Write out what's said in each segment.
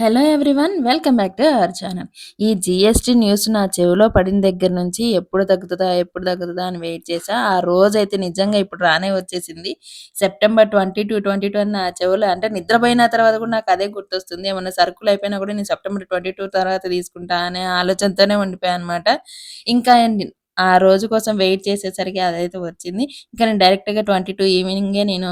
Hello everyone welcome back to our channel ఈ GST news నా చెవిలో పడిన దగ్గర నుంచి ఎప్పుడు తగ్గుతుందా ఎప్పుడు తగ్గుతుందా అని వెయిట్ చేసా. ఆ రోజు అయితే నిజంగా ఇప్పుడు రానే వచ్చేసింది. September twenty two twenty two నా చెవిలో అంటే నిద్రపోయిన తర్వాత కూడా నాకు అదే గుర్తొస్తుంది. ఏమన్నా సరుకులు అయిపోయినా కూడా నేను సెప్టెంబర్ ట్వంటీ టూ తర్వాత తీసుకుంటా అనే ఆలోచనతోనే ఉండిపోయాను అనమాట ఇంకా ఆ రోజు కోసం వెయిట్ చేసేసరికి అదైతే వచ్చింది. ఇంకా నేను డైరెక్ట్గా ట్వంటీ టూ ఈవినింగే నేను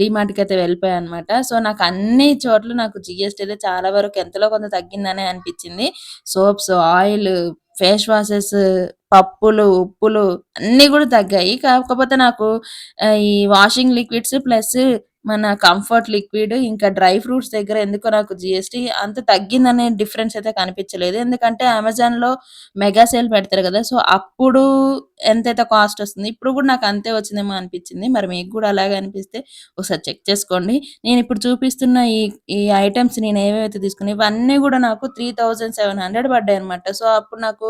డిమార్ట్కి అయితే వెళ్ళిపోయాను అనమాట సో నాకు అన్ని చోట్ల నాకు జిఎస్టీ అయితే చాలా వరకు ఎంతలో కొంత తగ్గిందనే అనిపించింది. సోప్స్ ఆయిల్ ఫేస్ వాషెస్ పప్పులు ఉప్పులు అన్నీ కూడా తగ్గాయి. కాకపోతే నాకు ఈ వాషింగ్ లిక్విడ్స్ ప్లస్ మన కంఫర్ట్ లిక్విడ్ ఇంకా డ్రై ఫ్రూట్స్ దగ్గర ఎందుకో నాకు జిఎస్టీ అంత తగ్గిందనే డిఫరెన్స్ అయితే కనిపించలేదు. ఎందుకంటే అమెజాన్లో మెగా సేల్ పెడతారు కదా సో అప్పుడు ఎంతైతే కాస్ట్ వస్తుంది ఇప్పుడు కూడా నాకు అంతే వచ్చిందేమో అనిపించింది. మరి మీకు కూడా అలాగే అనిపిస్తే ఒకసారి చెక్ చేసుకోండి. నేను ఇప్పుడు చూపిస్తున్న ఈ ఈ ఐటమ్స్ నేను ఏవైతే తీసుకున్నా ఇవన్నీ కూడా నాకు త్రీ థౌజండ్ సెవెన్ హండ్రెడ్ పడ్డాయి అనమాట సో అప్పుడు నాకు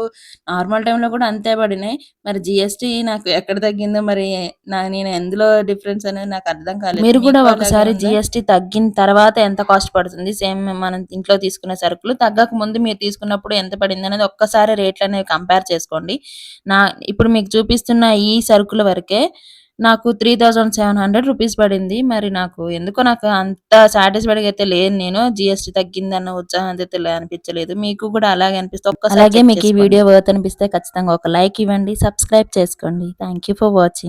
నార్మల్ టైంలో కూడా అంతే పడినాయి. మరి జిఎస్టీ నాకు ఎక్కడ తగ్గిందో మరి నా నేను ఎందులో డిఫరెన్స్ అనేది నాకు అర్థం కాలేదు. మీరు కూడా ఒకసారి? జిఎస్టీ తగ్గిన తర్వాత ఎంత కాస్ట్ పడుతుంది? సేమ్ మనం ఇంట్లో తీసుకునే సరుకులు. తగ్గక ముందు మీరు తీసుకున్నప్పుడు ఎంత పడింది అనేది ఒక్కసారి రేట్లు అనేవి కంపేర్ చేసుకోండి. నా ఇప్పుడు మీకు చూపిస్తున్న ఈ సరుకుల వరకే నాకు three thousand seven hundred rupees పడింది. మరి నాకు ఎందుకో నాకు అంత సాటిస్ఫైడ్ అయితే లేదు నేను. జిఎస్టీ తగ్గిందన్న ఉత్సాహం అయితే అనిపించలేదు. మీకు కూడా అలాగే అనిపిస్తే ఒక్కసారి అలాగే మీకు ఈ. వీడియో వర్త్ అనిపిస్తే ఖచ్చితంగా ఒక లైక్ ఇవ్వండి సబ్స్క్రైబ్ చేసుకోండి. Thank you for watching